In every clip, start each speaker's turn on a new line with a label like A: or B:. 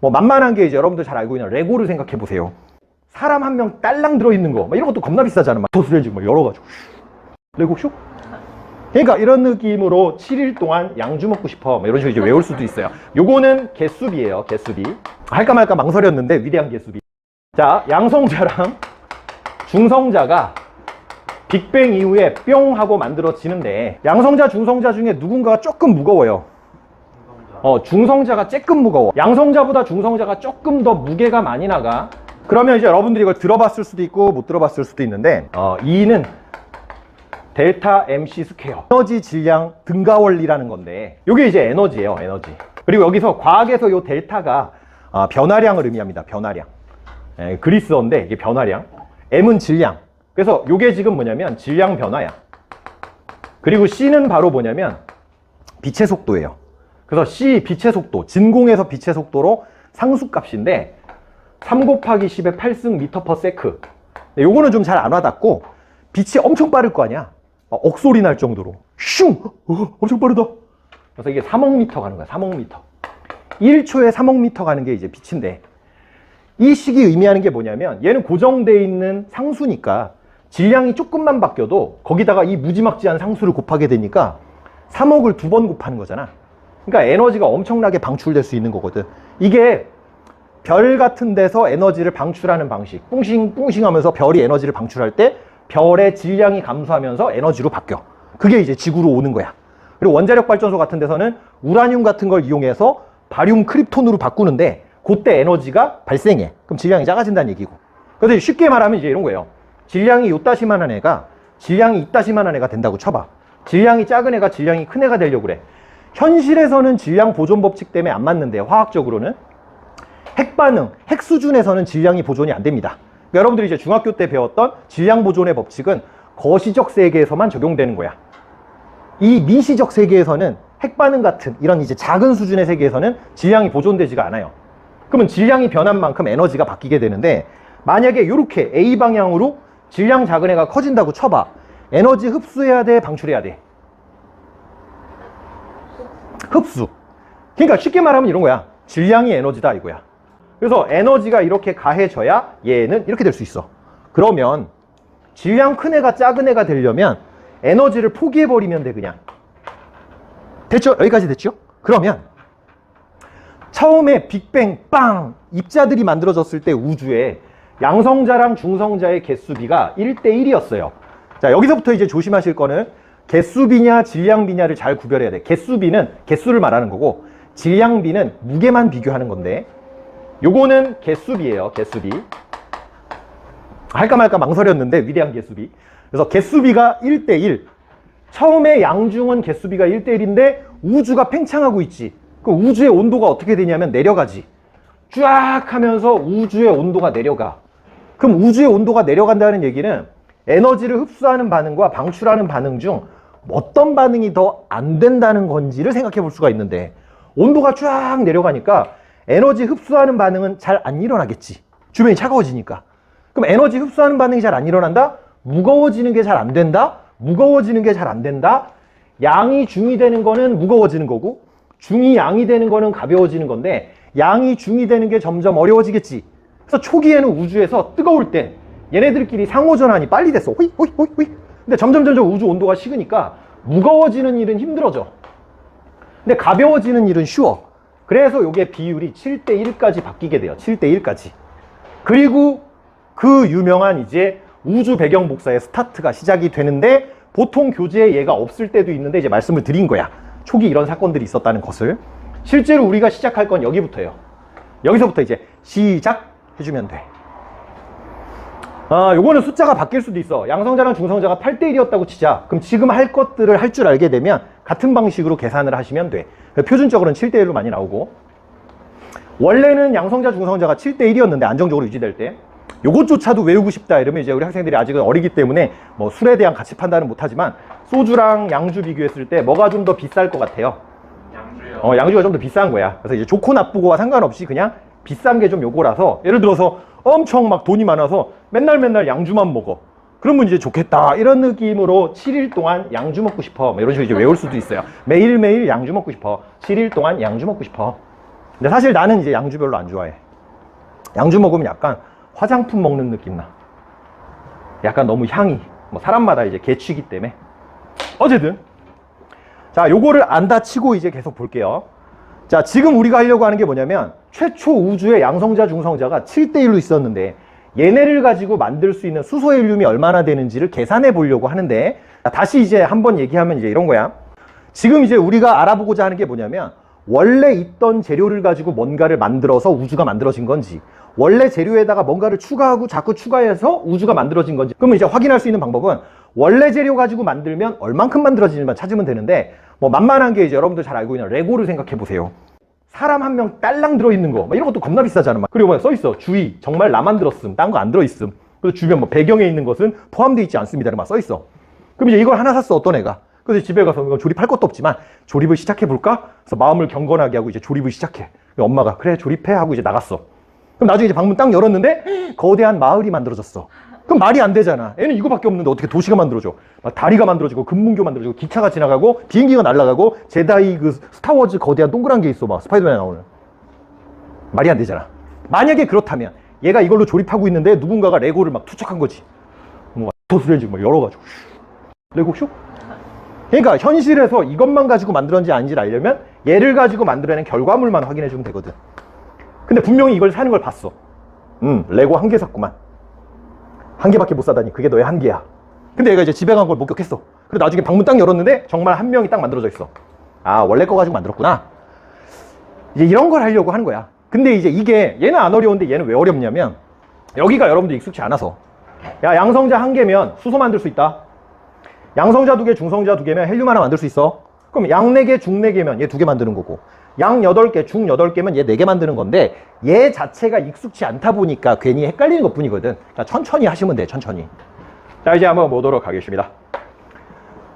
A: 뭐 만만한 게 이제 여러분들 잘 알고 있는 레고를 생각해 보세요. 사람 한 명 딸랑 들어있는 거, 막 이런 것도 겁나 비싸잖아. 막 도스레지 막 열어가지고. 레고 쇼? 그러니까 이런 느낌으로 7일 동안 양주 먹고 싶어. 막 이런 식으로 이제 외울 수도 있어요. 요거는 개수비예요, 개수비. 할까 말까 망설였는데 위대한 개수비. 자, 양성자랑 중성자가 빅뱅 이후에 뿅 하고 만들어지는데 양성자, 중성자 중에 누군가가 조금 무거워요. 어, 중성자가 조금 무거워. 양성자보다 중성자가 조금 더 무게가 많이 나가. 그러면 이제 여러분들이 이걸 들어봤을 수도 있고 못 들어봤을 수도 있는데 어, 2는 델타 MC 스퀘어. 에너지 질량 등가 원리라는 건데 이게 이제 에너지예요 에너지. 그리고 여기서 과학에서 이 델타가 아, 변화량을 의미합니다 변화량. 예, 그리스어인데 이게 변화량. M은 질량. 그래서 이게 지금 뭐냐면 질량 변화야. 그리고 C는 바로 뭐냐면 빛의 속도예요 그래서 C 빛의 속도 진공에서 빛의 속도로 상수값인데 3 곱하기 10의 8승 미터 퍼 세크. 네, 요거는 좀 잘 안 와닿고 빛이 엄청 빠를 거 아니야. 막 억소리 날 정도로. 슝! 어, 엄청 빠르다. 그래서 이게 3억 미터 가는 거야 3억 미터. 1초에 3억 미터 가는 게 이제 빛인데 이 식이 의미하는 게 뭐냐면 얘는 고정돼 있는 상수니까 질량이 조금만 바뀌어도 거기다가 이 무지막지한 상수를 곱하게 되니까 3억을 두 번 곱하는 거잖아 그러니까 에너지가 엄청나게 방출될 수 있는 거거든. 이게 별 같은 데서 에너지를 방출하는 방식. 뿡싱 뿡싱 하면서 별이 에너지를 방출할 때 별의 질량이 감소하면서 에너지로 바뀌어. 그게 이제 지구로 오는 거야. 그리고 원자력 발전소 같은 데서는 우라늄 같은 걸 이용해서 바륨 크립톤으로 바꾸는데 그때 에너지가 발생해. 그럼 질량이 작아진다는 얘기고. 그래서 쉽게 말하면 이제 이런 거예요. 질량이 요따시만한 애가 질량이 이따시만한 애가 된다고 쳐봐. 질량이 작은 애가 질량이 큰 애가 되려고 그래 현실에서는 질량 보존 법칙 때문에 안 맞는데 화학적으로는 핵 반응, 핵 수준에서는 질량이 보존이 안 됩니다. 그러니까 여러분들이 이제 중학교 때 배웠던 질량 보존의 법칙은 거시적 세계에서만 적용되는 거야. 이 미시적 세계에서는 핵 반응 같은 이런 이제 작은 수준의 세계에서는 질량이 보존되지가 않아요. 그러면 질량이 변한 만큼 에너지가 바뀌게 되는데 만약에 이렇게 A 방향으로 질량 작은 애가 커진다고 쳐봐. 에너지 흡수해야 돼, 방출해야 돼. 흡수. 그러니까 쉽게 말하면 이런 거야. 질량이 에너지다 이거야. 그래서 에너지가 이렇게 가해져야 얘는 이렇게 될 수 있어. 그러면 질량 큰 애가 작은 애가 되려면 에너지를 포기해버리면 돼 그냥. 됐죠? 여기까지 됐죠? 그러면 처음에 빅뱅 빵 입자들이 만들어졌을 때 우주에 양성자랑 중성자의 개수비가 1대 1이었어요. 자 여기서부터 이제 조심하실 거는 개수비냐 질량비냐를 잘 구별해야 돼. 개수비는 개수를 말하는 거고 질량비는 무게만 비교하는 건데 요거는 개수비예요. 개수비. 할까 말까 망설였는데 위대한 개수비. 그래서 개수비가 1대1. 처음에 양중은 개수비가 1대1인데 우주가 팽창하고 있지. 그 우주의 온도가 어떻게 되냐면 내려가지. 쫙 하면서 우주의 온도가 내려가. 그럼 우주의 온도가 내려간다는 얘기는 에너지를 흡수하는 반응과 방출하는 반응 중 어떤 반응이 더 안 된다는 건지를 생각해 볼 수가 있는데 온도가 쫙 내려가니까 에너지 흡수하는 반응은 잘 안 일어나겠지. 주변이 차가워지니까. 그럼 에너지 흡수하는 반응이 잘 안 일어난다? 무거워지는 게 잘 안 된다? 무거워지는 게 잘 안 된다? 양이 중이 되는 거는 무거워지는 거고 중이 양이 되는 거는 가벼워지는 건데 양이 중이 되는 게 점점 어려워지겠지. 그래서 초기에는 우주에서 뜨거울 땐 얘네들끼리 상호전환이 빨리 됐어. 호이 호이 호이 호이. 근데 점점 점점 우주 온도가 식으니까 무거워지는 일은 힘들어져. 근데 가벼워지는 일은 쉬워. 그래서 이게 비율이 7대 1까지 바뀌게 돼요. 7대 1까지. 그리고 그 유명한 이제 우주 배경 복사의 스타트가 시작이 되는데 보통 교재에 얘가 없을 때도 있는데 이제 말씀을 드린 거야. 초기 이런 사건들이 있었다는 것을. 실제로 우리가 시작할 건 여기부터예요. 여기서부터 이제 시작 해주면 돼. 아, 요거는 숫자가 바뀔 수도 있어. 양성자랑 중성자가 8대 1이었다고 치자. 그럼 지금 할 것들을 할 줄 알게 되면 같은 방식으로 계산을 하시면 돼. 표준적으로는 7대 1로 많이 나오고. 원래는 양성자, 중성자가 7대 1이었는데 안정적으로 유지될 때. 요것조차도 외우고 싶다 이러면 이제 우리 학생들이 아직은 어리기 때문에 뭐 술에 대한 가치 판단은 못하지만 소주랑 양주 비교했을 때 뭐가 좀 더 비쌀 것 같아요.
B: 양주요.
A: 어, 양주가 좀 더 비싼 거야. 그래서 이제 좋고 나쁘고와 상관없이 그냥 비싼 게 좀 요거라서 예를 들어서 엄청 막 돈이 많아서 맨날 맨날 양주만 먹어. 그러면 이제 좋겠다. 이런 느낌으로 7일 동안 양주 먹고 싶어. 뭐 이런 식으로 이제 외울 수도 있어요. 매일매일 양주 먹고 싶어. 7일 동안 양주 먹고 싶어. 근데 사실 나는 이제 양주 별로 안 좋아해. 양주 먹으면 약간 화장품 먹는 느낌 나. 약간 너무 향이. 뭐 사람마다 이제 개취기 때문에. 어쨌든. 자, 요거를 안 다치고 이제 계속 볼게요. 자, 지금 우리가 하려고 하는 게 뭐냐면 최초 우주의 양성자 중성자가 7대1로 있었는데 얘네를 가지고 만들 수 있는 수소 헬륨이 얼마나 되는지를 계산해 보려고 하는데 자, 다시 이제 한번 얘기하면 이제 이런 거야. 지금 이제 우리가 알아보고자 하는 게 뭐냐면 원래 있던 재료를 가지고 뭔가를 만들어서 우주가 만들어진 건지 원래 재료에다가 뭔가를 추가하고 자꾸 추가해서 우주가 만들어진 건지 그러면 이제 확인할 수 있는 방법은 원래 재료 가지고 만들면 얼만큼 만들어지는지만 찾으면 되는데 뭐 만만한 게 이제 여러분들 잘 알고 있는 레고를 생각해 보세요. 사람 한 명 딸랑 들어있는 거, 막 이런 것도 겁나 비싸잖아. 막. 그리고 뭐 써 있어. 주의, 정말 나만 들었음. 딴 거 안 들어있음. 그리고 주변 뭐 배경에 있는 것은 포함되어 있지 않습니다. 막 써 있어. 그럼 이제 이걸 하나 샀어. 어떤 애가. 그래서 집에 가서 이거 조립할 것도 없지만 조립을 시작해 볼까? 그래서 마음을 경건하게 하고 이제 조립을 시작해. 그래서 엄마가 그래, 조립해. 하고 이제 나갔어. 그럼 나중에 이제 방문 딱 열었는데 거대한 마을이 만들어졌어. 그럼 말이 안 되잖아. 애는 이거밖에 없는데 어떻게 도시가 만들어져? 막 다리가 만들어지고 금문교 만들어지고 기차가 지나가고 비행기가 날아가고 제다이 그 스타워즈 거대한 동그란 게 있어. 막 스파이더맨 나오는. 말이 안 되잖아. 만약에 그렇다면 얘가 이걸로 조립하고 있는데 누군가가 레고를 막 투척한 거지. 뭐 도스레지고 막 열어가지고 슉. 레고 슉. 그러니까 현실에서 이것만 가지고 만들었는지 아닌지를 알려면 얘를 가지고 만들어낸 결과물만 확인해 주면 되거든. 근데 분명히 이걸 사는 걸 봤어. 음, 레고 한 개 샀구만. 한 개밖에 못 사다니 그게 너의 한계야. 근데 얘가 이제 집에 간 걸 목격했어. 그리고 나중에 방문 딱 열었는데 정말 한 명이 딱 만들어져 있어. 아, 원래 거 가지고 만들었구나. 이제 이런 걸 하려고 하는 거야. 근데 이제 이게 얘는 안 어려운데 얘는 왜 어렵냐면 여기가 여러분들 익숙치 않아서 야, 양성자 한 개면 수소 만들 수 있다. 양성자 두 개, 중성자 두 개면 헬륨 하나 만들 수 있어. 그럼 양 네 개, 중 네 개면 얘 두 개 만드는 거고. 양 여덟 개, 중 여덟 개면 얘네개 만드는 건데 얘 자체가 익숙치 않다 보니까 괜히 헷갈리는 것 뿐이거든. 그러니까 천천히 하시면 돼, 천천히. 자, 이제 한번 보도록 하겠습니다.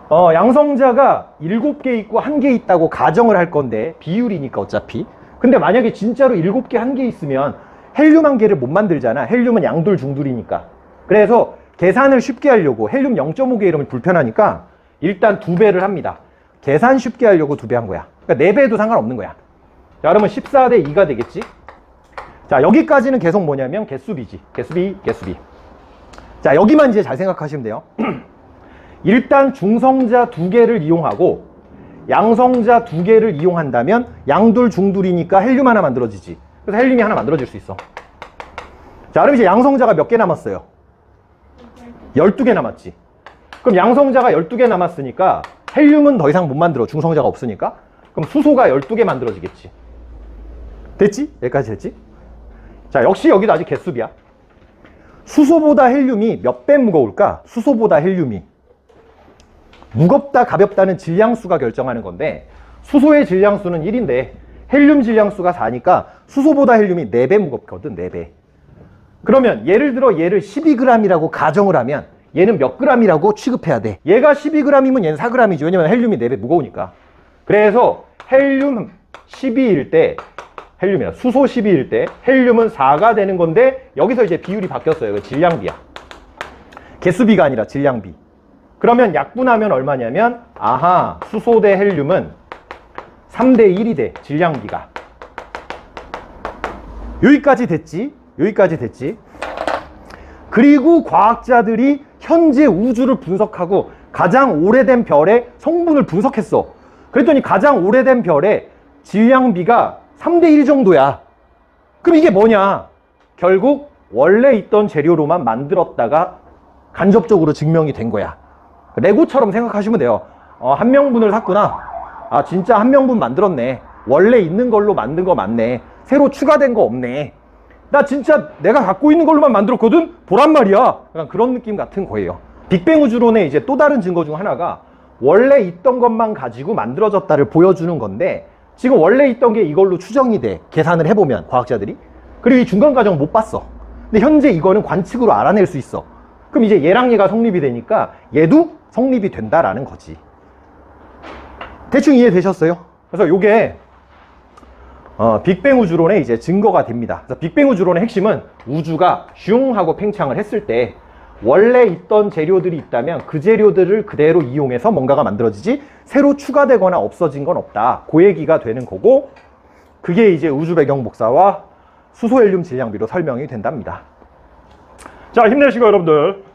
A: 어, 양성자가 일곱 개 있고 한개 있다고 가정을 할 건데 비율이니까 어차피. 근데 만약에 진짜로 일곱 개한개 있으면 헬륨 한 개를 못 만들잖아. 헬륨은 양둘 중둘이니까. 그래서 계산을 쉽게 하려고 헬륨 0.5개 이러면 불편하니까 일단 두 배를 합니다. 계산 쉽게 하려고 두 배 한 거야. 그러니까 네 배도 상관없는 거야. 자, 그러면 14대 2가 되겠지? 자, 여기까지는 계속 뭐냐면 개수비지. 개수비, 개수비. 자, 여기만 이제 잘 생각하시면 돼요. 일단 중성자 두 개를 이용하고 양성자 두 개를 이용한다면 양둘 중둘이니까 헬륨 하나 만들어지지. 그래서 헬륨이 하나 만들어질 수 있어. 자, 그럼 이제 양성자가 몇 개 남았어요? 12개 남았지. 그럼 양성자가 12개 남았으니까 헬륨은 더 이상 못 만들어. 중성자가 없으니까. 그럼 수소가 12개 만들어지겠지. 됐지? 여기까지 됐지? 자, 역시 여기도 아직 개수비야. 수소보다 헬륨이 몇 배 무거울까? 수소보다 헬륨이. 무겁다, 가볍다는 질량수가 결정하는 건데, 수소의 질량수는 1인데, 헬륨 질량수가 4니까 수소보다 헬륨이 4배 무겁거든, 4배. 그러면 예를 들어 얘를 12g이라고 가정을 하면 얘는 몇 g이라고 취급해야 돼? 얘가 12g이면 얘는 4g이지. 왜냐면 헬륨이 4배 무거우니까. 그래서 헬륨 12일 때 헬륨이라 수소 12일 때 헬륨은 4가 되는 건데 여기서 이제 비율이 바뀌었어요. 그 질량비야. 개수비가 아니라 질량비. 그러면 약분하면 얼마냐면 아하 수소 대 헬륨은 3대 1이 돼 질량비가. 여기까지 됐지? 여기까지 됐지? 그리고 과학자들이 현재 우주를 분석하고 가장 오래된 별의 성분을 분석했어. 그랬더니 가장 오래된 별의 질량비가 3대 1 정도야. 그럼 이게 뭐냐? 결국 원래 있던 재료로만 만들었다가 간접적으로 증명이 된 거야. 레고처럼 생각하시면 돼요. 어, 한 명분을 샀구나. 아, 진짜 한 명분 만들었네. 원래 있는 걸로 만든 거 맞네. 새로 추가된 거 없네. 나 진짜 내가 갖고 있는 걸로만 만들었거든? 보란 말이야. 약간 그런 느낌 같은 거예요. 빅뱅 우주론의 이제 또 다른 증거 중 하나가 원래 있던 것만 가지고 만들어졌다를 보여주는 건데 지금 원래 있던 게 이걸로 추정이 돼. 계산을 해보면 과학자들이. 그리고 이 중간 과정 못 봤어. 근데 현재 이거는 관측으로 알아낼 수 있어. 그럼 이제 얘랑 얘가 성립이 되니까 얘도 성립이 된다라는 거지. 대충 이해되셨어요? 그래서 요게 어, 빅뱅 우주론의 이제 증거가 됩니다. 그래서 빅뱅 우주론의 핵심은 우주가 슝 하고 팽창을 했을 때 원래 있던 재료들이 있다면 그 재료들을 그대로 이용해서 뭔가가 만들어지지 새로 추가되거나 없어진 건 없다. 그 얘기가 되는 거고 그게 이제 우주 배경 복사와 수소 헬륨 질량비로 설명이 된답니다.
B: 자, 힘내시고 여러분들.